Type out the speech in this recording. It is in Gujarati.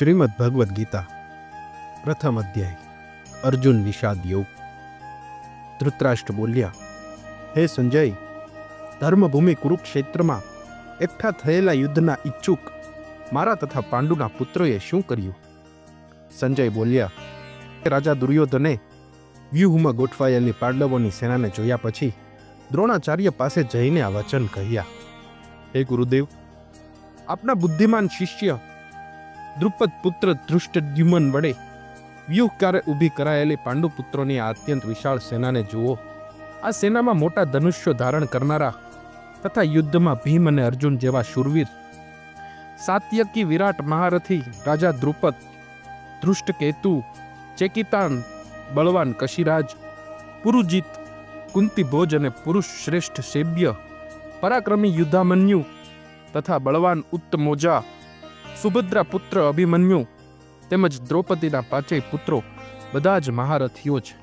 શ્રીમદ ભગવદ્ ગીતા, પ્રથમ અધ્યાય, અર્જુન વિષાદ યોગ, ધૃતરાષ્ટ્ર બોલ્યા, હે સંજય, ધર્મભૂમિ કુરુક્ષેત્રમાં એકઠા થયેલા યુદ્ધના ઈચ્છુક મારા તથા પાંડુના પુત્રોએ શું કર્યું? સંજય બોલ્યા રાજા દુર્યોધને વ્યૂહમાં ગોઠવાયેલી પાંડવોની સેનાને જોયા પછી દ્રોણાચાર્ય પાસે જઈને આ વચન કહ્યા, હે ગુરુદેવ, આપના બુદ્ધિમાન શિષ્ય દ્રુપદ પુત્ર ધૃષ્ટદ્યુમન વડે વ્યૂહકારે ઊભી કરાયેલી પાંડુપુત્રોની આ અત્યંત વિશાળ સેનાને જુઓ. આ સેનામાં મોટા ધનુષ્યો ધારણ કરનારા તથા યુદ્ધમાં ભીમ અને અર્જુન જેવા શૂરવીર, સાત્યકી વિરાટ મહારથી રાજા દ્રુપદ, ધૃષ્ટકેતુ, ચેકિતાન, બળવાન કશિરાજ, પુરુજીત, કુંતીભોજ અને પુરુષ શ્રેષ્ઠ સેબ્ય પરાક્રમી યુદ્ધામન્યુ તથા બળવાન ઉત્તમોજા સુભદ્રા પુત્ર અભિમન્યુ તેમજ દ્રૌપદીના પાંચેય પુત્રો બધા જ મહારથીઓ છે.